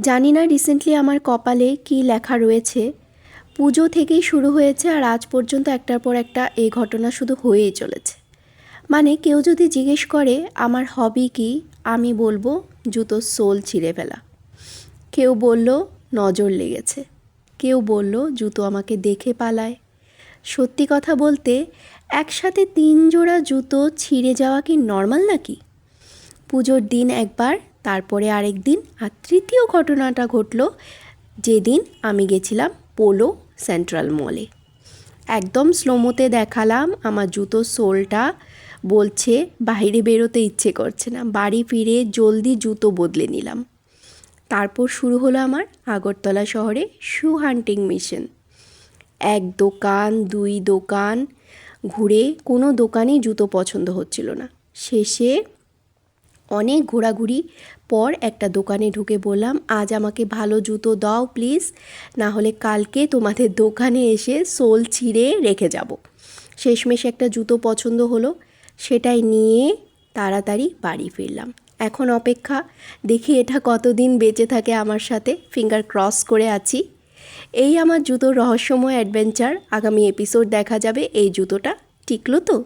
জানি না রিসেন্টলি আমার কপালে কি লেখা রয়েছে। পুজো থেকেই শুরু হয়েছে আর আজ পর্যন্ত একটার পর একটা এই ঘটনা শুধু হয়েই চলেছে। মানে কেউ যদি জিজ্ঞেস করে, আমার হবি কি? আমি বলব, জুতোর সোল ছিঁড়ে ফেলা। কেউ বলল, নজর লেগেছে। কেউ বলল, জুতো আমাকে দেখে পালায়। সত্যি কথা বলতে, একসাথে তিন জোড়া জুতো ছিঁড়ে যাওয়া কি নর্মাল নাকি? পুজোর দিন একবার তারপরে আরেক দিন আর তৃতীয় ঘটনাটা ঘটলো যেদিন আমি গেছিলাম পোলো সেন্ট্রাল মলে। একদম স্লোমোতে দেখালাম, আমার জুতোর সোলটা বলছে বাইরে বেরোতে ইচ্ছে করছে না, বাড়ি ফিরে জলদি জুতো বদলে নিলাম। তারপর শুরু হলো আমার আগরতলা শহরে শু হান্টিং মিশন। এক দোকান, দুই দোকান, ঘুরে কোনো দোকানেই জুতো পছন্দ হচ্ছিল না। শেষে অনেক ঘোরাঘুরি পর একটা দোকানে ঢুকে বললাম, আজ আমাকে ভালো জুতো দাও প্লিজ, না হলে কালকে তোমাদের দোকানে এসে সোল ছিঁড়ে রেখে যাব। শেষমেশ একটা জুতো পছন্দ হলো, সেটাই নিয়ে তাড়াতাড়ি বাড়ি ফিরলাম। এখন অপেক্ষা, দেখি এটা কতদিন বেঁচে থাকে আমার সাথে ফিঙ্গার ক্রস করে আছি। এই আমার জুতোর রহস্যময় অ্যাডভেঞ্চার আগামী এপিসোড দেখা যাবে, এই জুতোটা টিকলো তো?